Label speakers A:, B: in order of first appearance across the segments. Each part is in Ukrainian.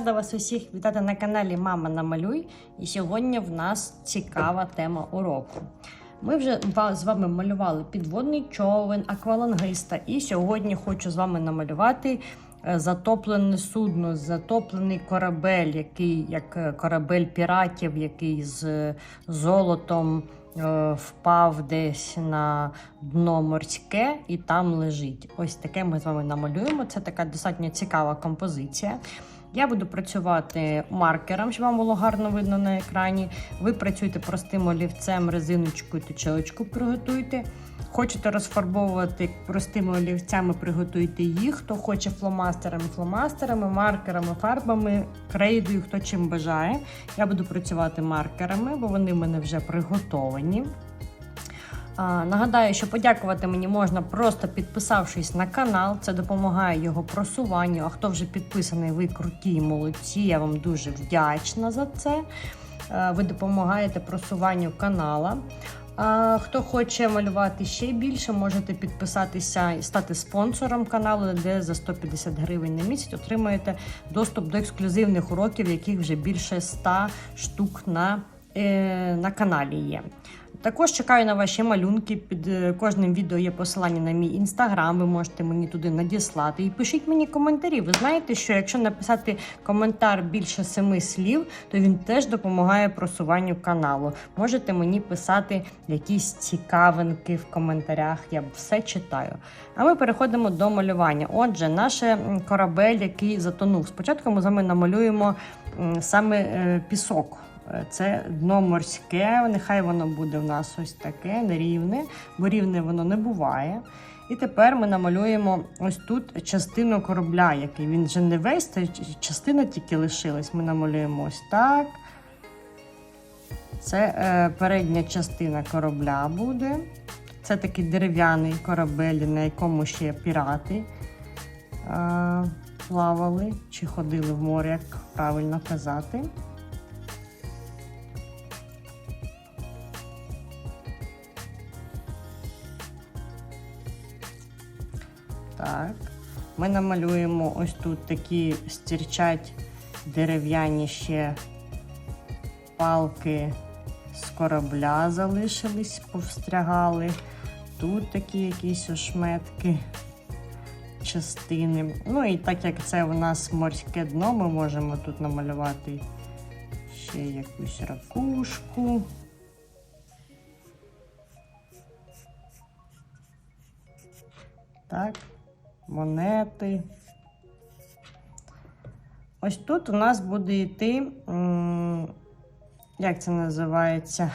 A: Рада вас усіх вітати на каналі Мама Намалюй. І сьогодні в нас цікава тема уроку. Ми вже з вами малювали підводний човен, аквалангиста. І сьогодні хочу з вами намалювати е, затоплене судно, затоплений корабель, який як е, корабель піратів, який з е, золотом впав десь на дно морське і там лежить. Ось таке ми з вами намалюємо. Це така достатньо цікава композиція. Я буду працювати маркером, щоб вам було гарно видно на екрані. Ви працюєте простим олівцем, резиночкою, точилочку приготуйте. Хочете розфарбовувати простими олівцями, приготуйте їх. Хто хоче фломастерами, фломастерами, маркерами, фарбами, крейдою, хто чим бажає. Я буду працювати маркерами, бо вони в мене вже приготовані. Нагадаю, що подякувати мені можна просто підписавшись на канал. Це допомагає його просуванню. А хто вже підписаний, ви круті і молодці. Я вам дуже вдячна за це. Ви допомагаєте просуванню канала. Хто хоче малювати ще більше, можете підписатися і стати спонсором каналу, де за 150 гривень на місяць отримаєте доступ до ексклюзивних уроків, яких вже більше 100 штук на, е, на каналі є. Також чекаю на ваші малюнки. Під е, кожним відео є посилання на мій інстаграм. Ви можете мені туди надіслати. І пишіть мені коментарі. Ви знаєте, що якщо написати коментар більше семи слів, то він теж допомагає просуванню каналу. Можете мені писати якісь цікавинки в коментарях. Я все читаю. А ми переходимо до малювання. Отже, наш корабель, який затонув. Спочатку ми з вами намалюємо саме е, пісок. Це дно морське, нехай воно буде в нас ось таке, нерівне, бо рівне воно не буває. І тепер ми намалюємо ось тут частину корабля, який він вже не весь, та частина тільки лишилась. Ми намалюємо ось так. Це е, передня частина корабля буде. Це такий дерев'яний корабель, на якому ще пірати е, плавали чи ходили в море, як правильно казати. Ми намалюємо ось тут такі стірчать дерев'яні ще палки з корабля залишились, повстрягали. Тут такі якісь ошметки, частини. Ну і так як це у нас морське дно, ми можемо тут намалювати ще якусь ракушку. Так, монети. Ось тут у нас буде йти, як це називається,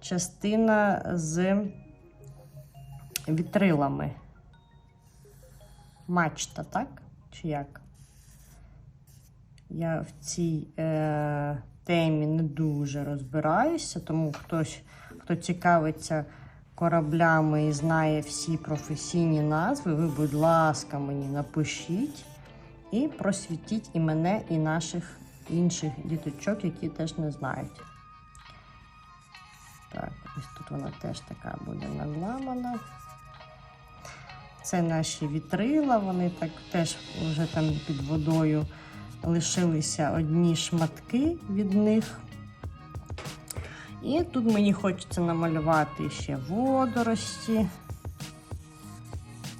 A: частина з вітрилами. Мачта, так? Чи як? Я в цій е, темі не дуже розбираюся, тому хтось, хто цікавиться кораблями і знає всі професійні назви, ви, будь ласка, мені напишіть і просвітіть і мене, і наших інших діточок, які теж не знають. Так, ось тут вона теж така буде надламана. Це наші вітрила, вони так теж вже там під водою лишилися одні шматки від них. І тут мені хочеться намалювати ще водорості.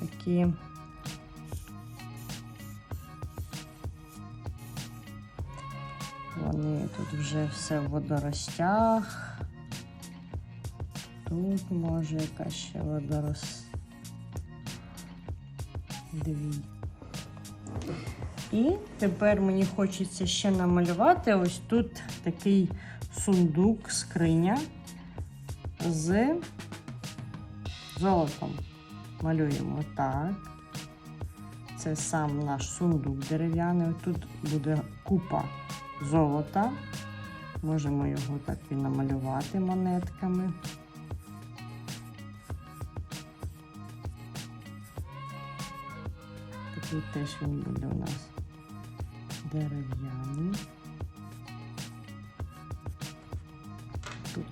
A: Такі. Вони тут вже все в водоростях. Тут може якась ще водорос. Дві. І тепер мені хочеться ще намалювати ось тут такий сундук, скриня з золотом. Малюємо так. Це сам наш сундук дерев'яний. Тут буде купа золота. Можемо його так і намалювати монетками. Такий теж він буде у нас дерев'яний.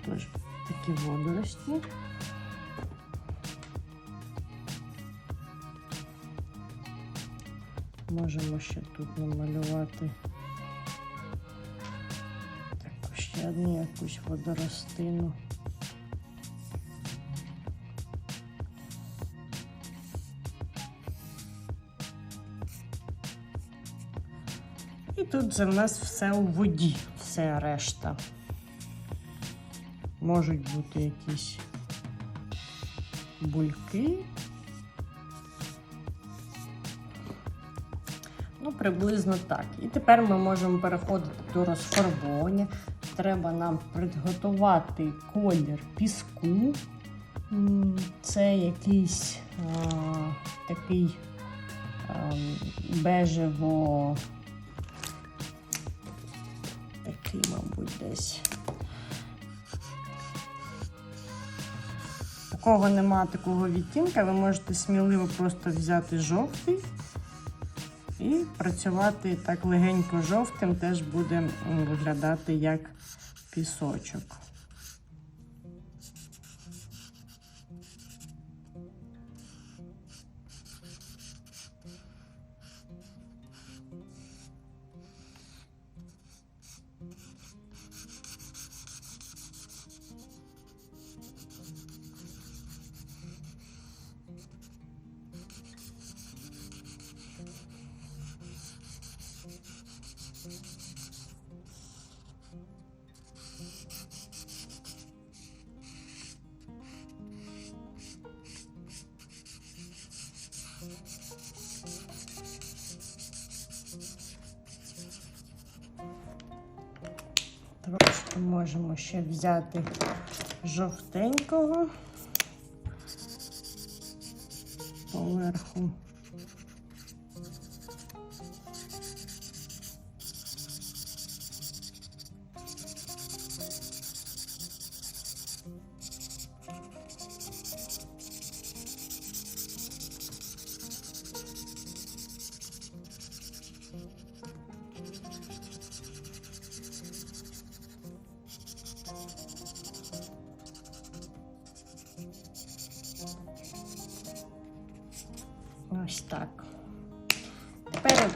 A: Теж такі водорості. Можемо ще тут намалювати? Так, ще одну якусь водоростину. І тут же в нас все у воді, все решта. Можуть бути якісь бульки. Ну, приблизно так. І тепер ми можемо переходити до розфарбовування. Треба нам підготувати колір піску. Це якийсь а, такий а, бежево. Такий, мабуть, десь. У кого нема такого відтінка, ви можете сміливо просто взяти жовтий і працювати так легенько жовтим, теж буде виглядати як пісочок. Можемо ще взяти жовтенького поверху.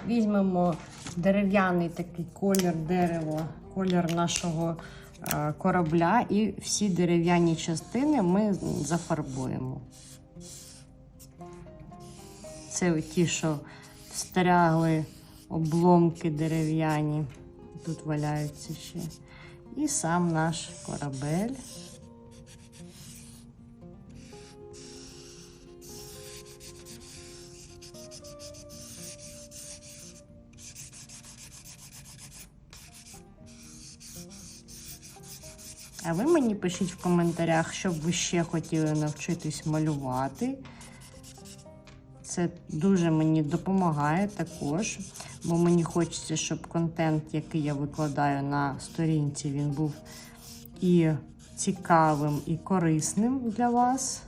A: Візьмемо дерев'яний такий колір дерева, колір нашого е, корабля, і всі дерев'яні частини ми зафарбуємо. Це ті, що встрягли обломки дерев'яні. Тут валяються ще. І сам наш корабель. А ви мені пишіть в коментарях, що б ви ще хотіли навчитись малювати. Це дуже мені допомагає також, бо мені хочеться, щоб контент, який я викладаю на сторінці, він був і цікавим, і корисним для вас.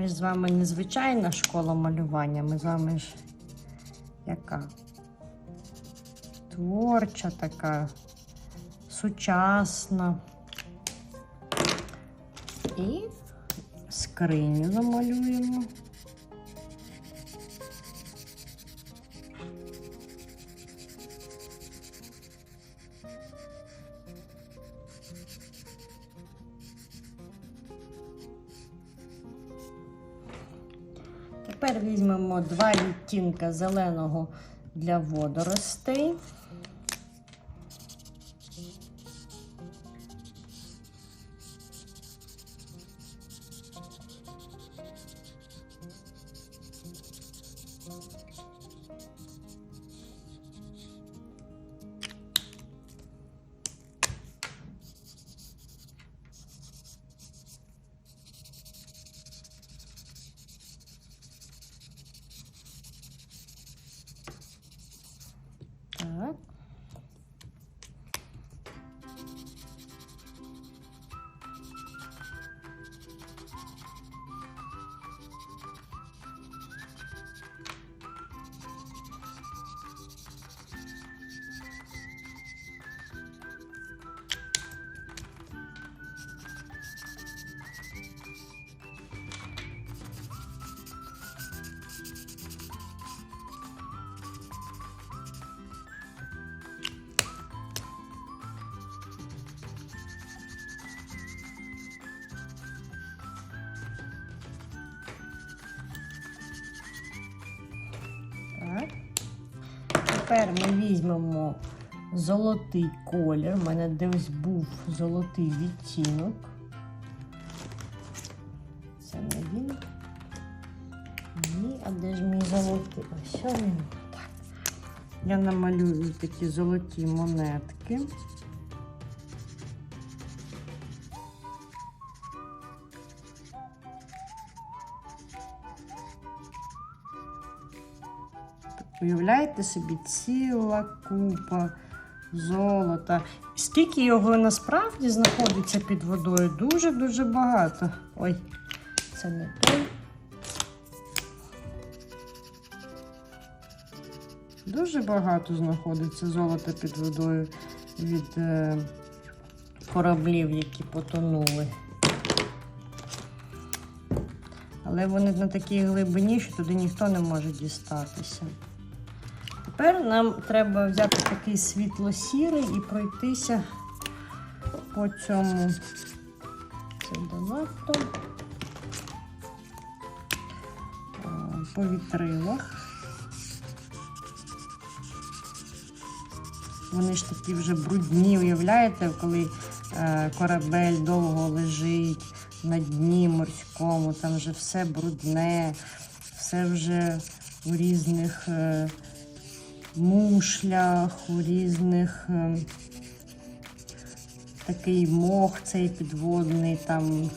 A: Ми ж з вами не звичайна школа малювання, ми з вами ж яка творча така, сучасна. І скриню замалюємо. Візьмемо два відтінка зеленого для водоростей. Ми візьмемо золотий колір. У мене десь був золотий відтінок. Це не він. Ні, а де ж мій золотий? Ось він. Я намалюю такі золоті монетки. Уявляєте собі ціла купа золота. Скільки його насправді знаходиться під водою? Дуже-дуже багато. Ой, це не той. Дуже багато знаходиться золота під водою від е, кораблів, які потонули. Але вони на такій глибині, що туди ніхто не може дістатися. Тепер нам треба взяти такий світло-сірий і пройтися по цьому. Це донато. По вітрилах. Вони ж такі вже брудні, уявляєте, коли е, корабель довго лежить на дні морському, там вже все брудне, все вже у різних е, мушлях, у різних е, такий мох цей підводний, там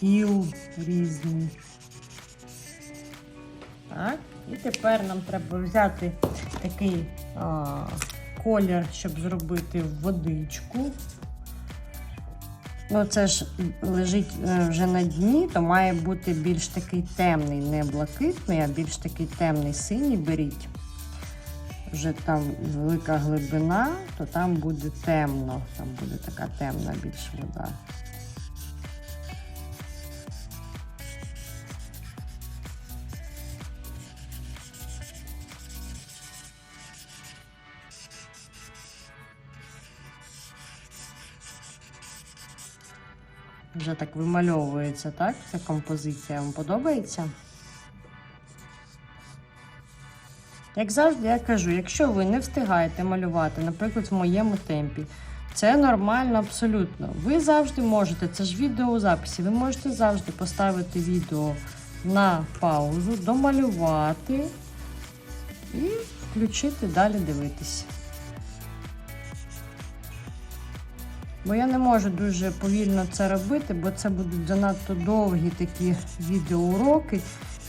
A: іл різний. Так, і тепер нам треба взяти такий а, колір, щоб зробити водичку. Ну, це ж лежить е, вже на дні, то має бути більш такий темний, не блакитний, а більш такий темний синій беріть. Вже там велика глибина, то там буде темно, там буде така темна більш вода. Вже так вимальовується, так? Ця композиція вам подобається? Як завжди, я кажу, якщо ви не встигаєте малювати, наприклад, в моєму темпі, це нормально абсолютно. Ви завжди можете, це ж відео у записі, ви можете завжди поставити відео на паузу, домалювати і включити далі дивитися. Бо я не можу дуже повільно це робити, бо це будуть занадто довгі такі відеоуроки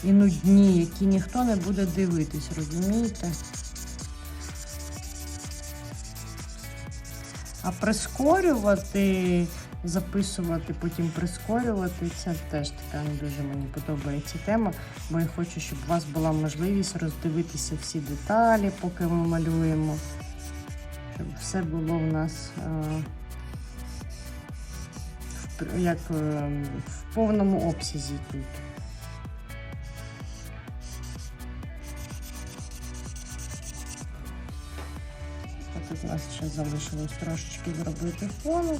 A: і нудні, які ніхто не буде дивитись, розумієте? А прискорювати, записувати, потім прискорювати, це теж така не дуже мені подобається тема, бо я хочу, щоб у вас була можливість роздивитися всі деталі, поки ми малюємо. Щоб все було в нас. е, як е, в повному обсязі тут. У нас ще залишилось трошечки зробити фону.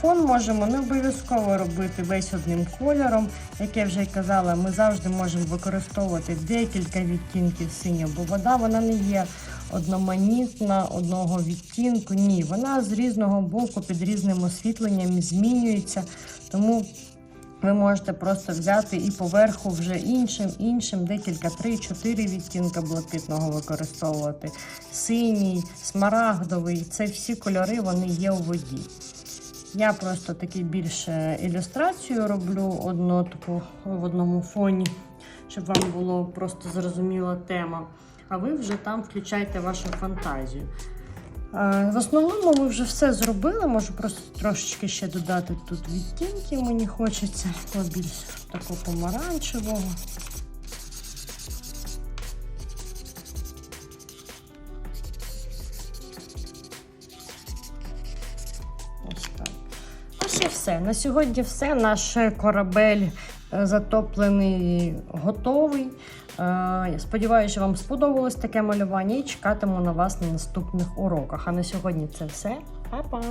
A: Фон можемо не обов'язково робити весь одним кольором. Як я вже й казала, ми завжди можемо використовувати декілька відтінків синього, бо вода вона не є одноманітна, одного відтінку. Ні, вона з різного боку під різним освітленням змінюється. Тому ви можете просто взяти і поверху вже іншим, іншим, декілька, три-чотири відтінка блакитного використовувати. Синій, смарагдовий це всі кольори вони є у воді. Я просто таки більше ілюстрацію роблю одну таку в одному фоні, щоб вам було просто зрозуміла тема. А ви вже там включайте вашу фантазію. В основному ми вже все зробили. Можу просто трошечки ще додати тут відтінків. Мені хочеться більш такого помаранчевого. Ось і все. На сьогодні все. Наш корабель е, затоплений, готовий. Е, Я сподіваюся, що вам сподобалось таке малювання і чекатиму на вас на наступних уроках. А на сьогодні це все. Па-па!